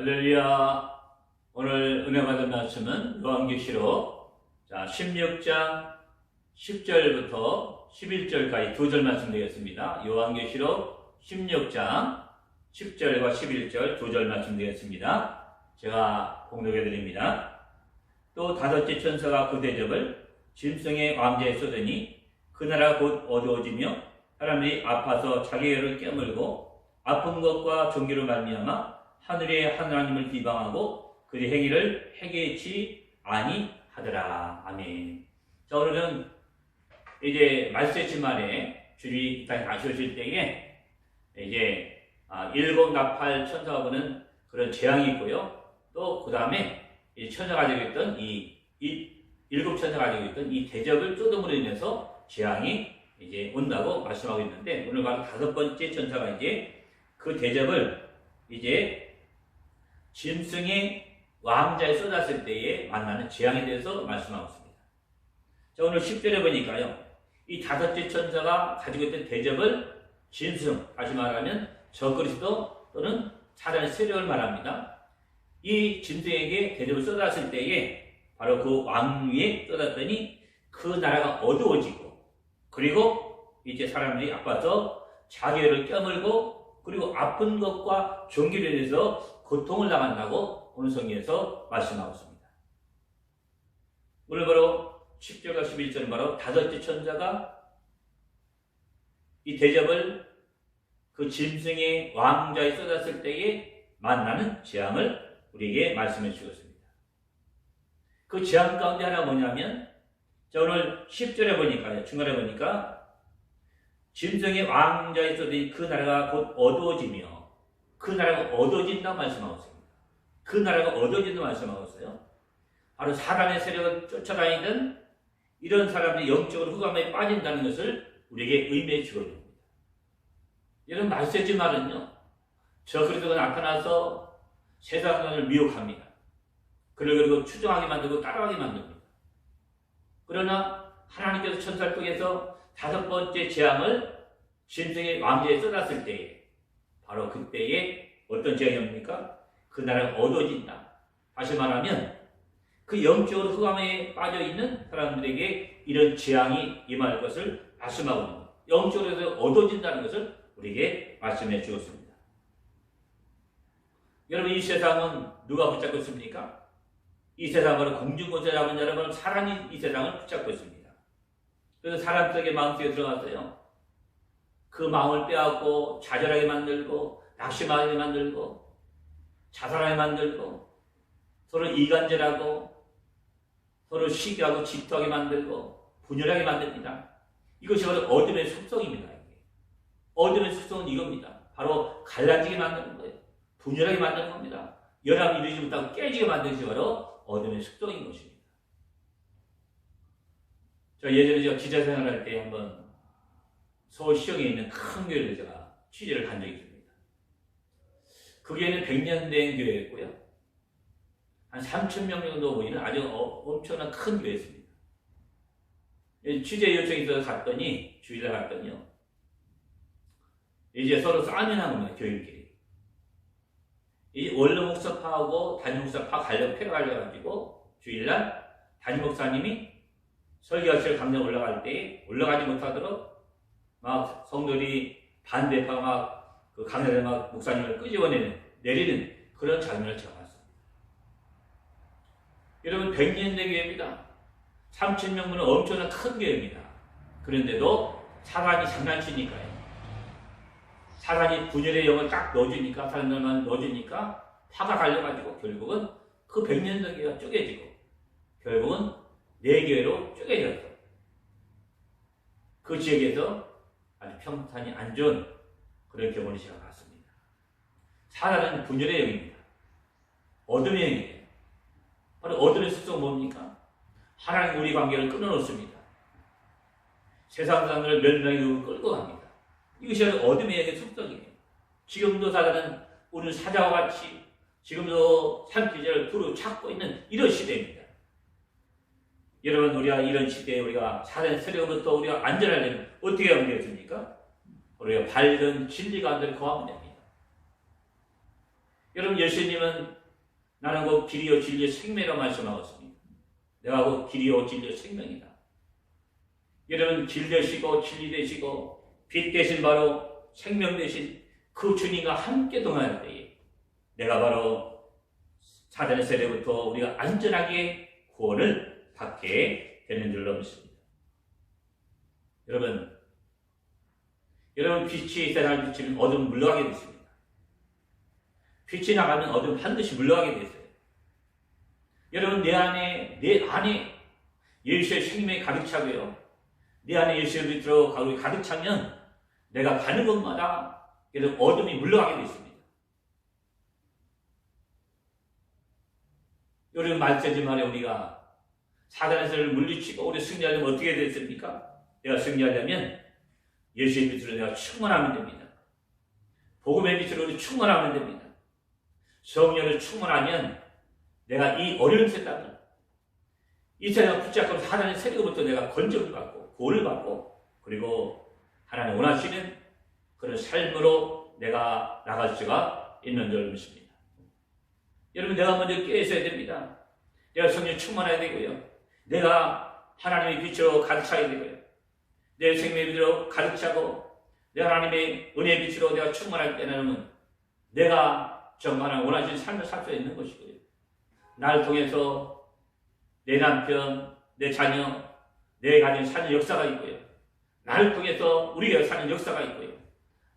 할렐루야. 오늘 은혜 받은 말씀은 요한계시록 자 16장 10절부터 11절까지 두 절 말씀 되겠습니다. 요한계시록 16장 10절과 11절 두 절 말씀 되겠습니다. 제가 공독해 드립니다. 또 다섯째 천사가 그 대접을 짐승의 왕자에 쏘더니 그 나라 곧 어두워지며 사람들이 아파서 자기 혀를 깨물고 아픈 것과 종기로 말미암아 하늘의 하나님을 비방하고 그의 행위를 해계치 아니하더라. 아멘. 자 오늘은 이제 말세지만에 주님이 이 땅에 다시 오실 때에 이제 아, 일곱 나팔 천사가 보는 그런 재앙이 있고요. 또 그 다음에 천사가 가지고 있던 이, 이 일곱 천사가 가지고 있던 이 대접을 쏟음으로 인해서 재앙이 이제 온다고 말씀하고 있는데 오늘 바로 다섯 번째 천사가 이제 그 대접을 이제 짐승의 왕자에 쏟았을 때에 만나는 재앙에 대해서 말씀하고 있습니다. 자, 오늘 10절에 보니까요. 이 다섯째 천사가 가지고 있던 대접을 짐승, 다시 말하면 저그리스도 또는 사단의 세력을 말합니다. 이 짐승에게 대접을 쏟았을 때에 바로 그 왕 위에 쏟았더니 그 나라가 어두워지고 그리고 이제 사람들이 아파서 자기를 깨물고 그리고 아픈 것과 종기로 인해서 고통을 당한다고 오늘 성경에서 말씀하고 있습니다. 오늘 바로 10절과 11절은 바로 다섯째 천사가 이 대접을 그 짐승의 왕자에 쏟았을 때에 만나는 재앙을 우리에게 말씀해 주셨습니다. 그 재앙 가운데 하나 뭐냐면 자 오늘 10절에 보니까요. 중간에 보니까 짐승의 왕자에 쏟은 그 나라가 곧 어두워지며 그 나라가 어두워진다 말씀하고 있습니다. 그 나라가 어두워진다 말씀하고 있어요. 바로 사람의 세력을 쫓아다니던 이런 사람들이 영적으로 흑암에 빠진다는 것을 우리에게 의미해 주거든요. 이런 말세지 말은요. 저 그리스도가 나타나서 세상을 미혹합니다. 그를 그리고 추종하게 만들고 따라가게 만듭니다. 그러나 하나님께서 천사를 통해서 다섯 번째 재앙을 짐승의 왕자에 쏟았을 때에 바로 그때에 어떤 재앙이 옵니까? 그 나라가 어두워진다. 다시 말하면 그 영적으로 흑암에 빠져 있는 사람들에게 이런 재앙이 임할 것을 말씀하고 있는 거예요. 영적으로 어두워진다는 것을 우리에게 말씀해 주었습니다. 여러분 이 세상은 누가 붙잡고 있습니까? 이 세상은 공중권세 잡은 여러분 사람이 이 세상을 붙잡고 있습니다. 그래서 사람 속에 마음속에 들어가서요. 그 마음을 빼앗고 좌절하게 만들고 낙심하게 만들고 자살하게 만들고 서로 이간질하고 서로 시기하고 질투하게 만들고 분열하게 만듭니다. 이것이 바로 어둠의 속성입니다. 어둠의 속성은 이겁니다. 바로 갈라지게 만드는 거예요. 분열하게 만드는 겁니다. 연합 이루지 못하고 깨지게 만드는 것이 바로 어둠의 속성인 것입니다. 저 예전에 제가 기자 생활할 때 한번 서울 시청에 있는 큰 교회를 제가 취재를 간 적이 있습니다. 그 교회는 100년 된 교회였고요. 한 3천 명 정도 보이는 아주 어, 엄청난 큰 교회였습니다. 취재 요청이 있어서 갔더니 주일날 갔더니요. 이제 서로 싸움이 나는 거예요, 교인끼리. 이 원로 목사파하고 담임 목사파 갈려 패가 갈려가지고 주일날 담임 목사님이 설교하실 강당 올라갈 때 올라가지 못하도록 막 성도들이 반대파 막그 강단에 막 목사님을 끄집어내는 내리는 그런 장면을 제가 봤습니다. 여러분 100년 된 교회입니다. 3천 명분은 엄청난 큰 교회입니다. 그런데도 사람이 장난치니까요. 사람이 분열의 영을 딱 넣어주니까 사람들만 넣어주니까 파가 갈려가지고 결국은 그 100년 된 교회가 쪼개지고 결국은 네 교회로 쪼개졌어. 그 지역에서 아주 평탄이 안 좋은 그런 경험을 제가 봤습니다. 사단은 분열의 영입니다. 어둠의 영이에요. 바로 어둠의 속성 뭡니까? 하나님 우리 관계를 끊어놓습니다. 세상 사람들을 멸망의 끌고 갑니다. 이것이 어둠의 영의 속성이에요. 지금도 사단은 우리 사자와 같이 지금도 산기제를 두루 찾고 있는 이런 시대입니다. 여러분 우리가 이런 시대에 우리가 사단 세력으로부터 우리가 안전하려면 어떻게 하면 되겠습니까? 우리가 밝은 진리 가운데 거하면 됩니다. 여러분 예수님은 나는 그 길이요 진리요 생명이라 말씀하셨습니다. 내가 그 길이요 진리요 생명이다. 여러분 길 되시고 진리 되시고 빛 되신 바로 생명 되신 그 주님과 함께 동행할 때에 내가 바로 사단의 세례부터 우리가 안전하게 구원을 받게 되는 줄로 믿습니다. 여러분, 여러분 빛이 세상을 비치면 어둠 물러가게 됐습니다. 빛이 나가면 어둠 반드시 물러가게 됐어요. 여러분 내 안에 내 안에 예수의 생명이 가득 차고요. 내 안에 예수의 빛으로 가득 차면 내가 가는 곳마다 그래서 어둠이 물러가게 됐습니다. 여러분 말세지 말에 우리가 사단에서를 물리치고 우리 승리하려면 어떻게 됐습니까? 내가 승리하려면 예수의 빛으로 내가 충만하면 됩니다. 복음의 빛으로 우리 충만하면 됩니다. 성령을 충만하면 내가 이 어려운 세상을 이 세상을 붙잡고 사단의 세력부터 내가 건져을 받고 구원을 받고 그리고 하나님 원하시는 그런 삶으로 내가 나갈 수가 있는 줄 믿습니다. 여러분 내가 먼저 깨 있어야 됩니다. 내가 성령 충만해야 되고요. 내가 하나님의 빛으로 가득 차야 되고요. 내 생명의 빛으로 가득 차고 내 하나님의 은혜의 빛으로 내가 충만할 때는 내가 정말 원하시는 삶을 살 수 있는 것이고요. 나를 통해서 내 남편, 내 자녀, 내 가정 사는 역사가 있고요. 나를 통해서 우리가 사는 역사가 있고요.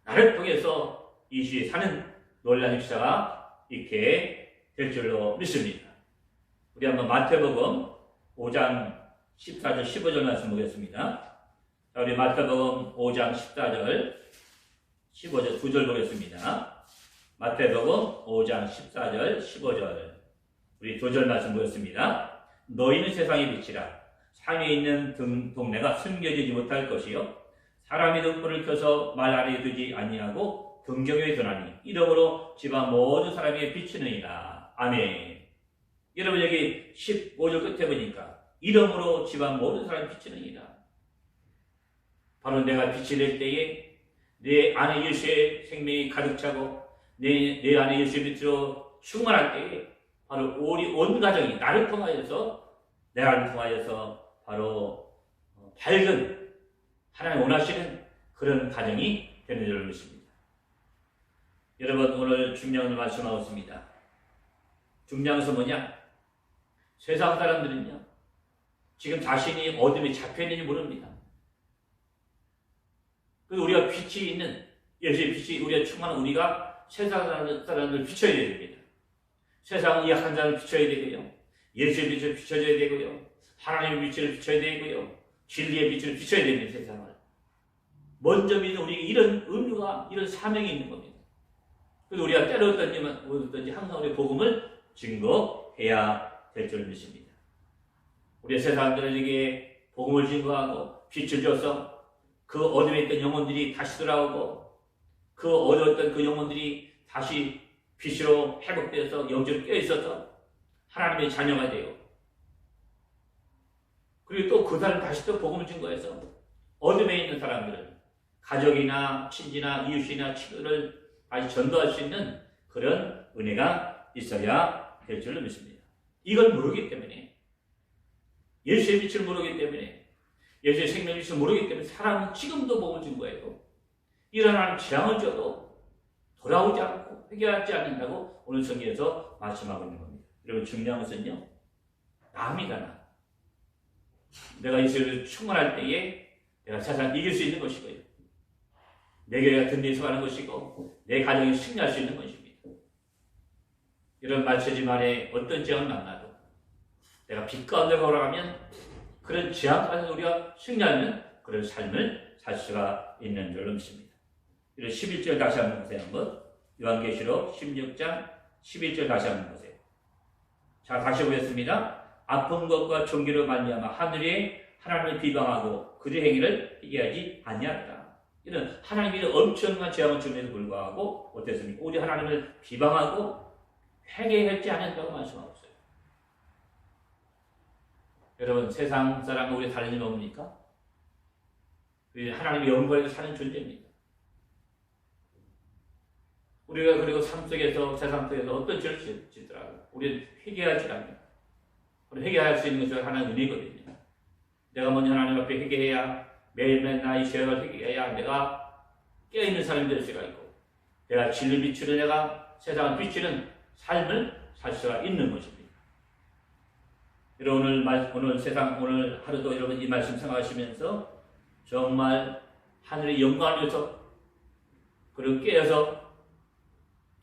나를 통해서 이 시에 사는 놀라운 역사가 있게 될 줄로 믿습니다. 우리 한번 마태복음 5장 14절 15절 말씀 보겠습니다. 자, 우리 마태복음 5장 14절 15절 두절 보겠습니다. 마태복음 5장 14절 15절 우리 두절 말씀 보겠습니다. 너희는 세상의 빛이라 산에 있는 등, 동네가 숨겨지지 못할 것이요 사람이 등불을 켜서 말 아래에 두지 아니하고 등경에 두나니 이러므로 집안 모든 사람에게 비치느니라. 아멘. 여러분 여기 15절 끝에 보니까 이러므로 집안 모든 사람이 비치느니라. 바로 내가 빛이 될 때에 내 안에 예수의 생명이 가득 차고 내, 내 안에 예수의 빛으로 충만할 때에 바로 우리 온 가정이 나를 통하여서 내를 통하여서 바로 밝은 하나님 원하시는 그런 가정이 되는 줄 믿습니다. 여러분 오늘 중요한 말씀하고 있습니다. 중요한 것은 뭐냐? 세상 사람들은요 지금 자신이 어둠에 잡혀 있는지 모릅니다. 그 우리가 빛이 있는 예수의 빛이 우리가 충만한 우리가 세상 사람들 비춰야 됩니다. 세상 이한 자를 비춰야 되고요. 예수의 빛을 비춰줘야 되고요. 하나님의 빛을 비춰야 되고요. 진리의 빛을 비춰야 됩니다. 세상을. 먼저 믿는 우리에게 이런 의무가 이런 사명이 있는 겁니다. 그래서 우리가 때렸든지 어든지 항상 우리 복음을 증거해야 될 줄 믿습니다. 우리 세상들에게 복음을 증거하고 빛을 줘서 그 어둠에 있던 영혼들이 다시 돌아오고 그 어두웠던 그 영혼들이 다시 빛으로 회복되어서 영적으로 깨어있어서 하나님의 자녀가 돼요. 그리고 또 그 사람 다시 또 복음을 증거해서 어둠에 있는 사람들은 가족이나 친지나 이웃이나 친구를 다시 전도할 수 있는 그런 은혜가 있어야 될 줄로 믿습니다. 이걸 모르기 때문에 예수의 빛을 모르기 때문에 예수의 생명의 빛을 모르기 때문에 사람은 지금도 복음을 증거해도 일어나는 재앙을 줘도 돌아오지 않고 회개하지 않는다고 오늘 성경에서 말씀하고 있는 겁니다. 여러분 중요한 것은요. 남이다 나. 내가 예수를 충만할 때에 내가 세상을 이길 수 있는 것이고요. 내 교회가 든든히 서가는 것이고 내 가정이 승리할 수 있는 것입니다. 이런 말처지 말에 어떤 재앙을 만나도 내가 빛 가운데 걸어가면 그런 재앙 가운데 우리가 승리하는 그런 삶을 살 수가 있는 줄로 믿습니다. 이런 11절 다시 한번 보세요. 한번. 요한계시록 16장 11절 다시 한번 보세요. 자, 다시 보겠습니다. 아픈 것과 종기로 말미암아 하늘에 하나님을 비방하고 그의 행위를 회개하지 아니하다. 이런 하나님이 엄청난 재앙을 주면에도 불구하고 어땠습니까? 우리 하나님을 비방하고 회개했지 않았다고 말씀하고 있어요. 여러분 세상 사람과 우리 다른 일 뭡니까? 하나님의 영광에서 사는 존재입니다. 우리가 그리고 삶 속에서 세상 속에서 어떤 죄를 짓- 짓더라도 우리는 회개하지 않습니다. 우리 회개할 수 있는 것이 하나의 은혜거든요. 내가 먼저 하나님 앞에 회개해야 매일매일 나의 죄를 회개해야 내가 깨어있는 사람이 될 수가 있고 내가 진리 비추는 내가 세상을 비추는 삶을 살 수가 있는 것입니다. 여러분 오늘, 말- 오늘 세상 오늘 하루도 여러분 이 말씀 생각하시면서 정말 하늘의 영광을 위해서 그리고 깨어서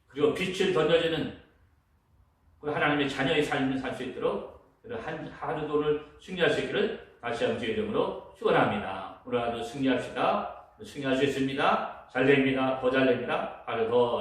그리고 빛을 던져주는 그 하나님의 자녀의 삶을 살 수 있도록 한 하루도 오늘 승리할 수 있기를 다시 한번 주의 이름으로 축원합니다. 오늘 하루 승리합시다. 승리할 수 있습니다. 잘 됩니다. 더 잘 됩니다. 하루 더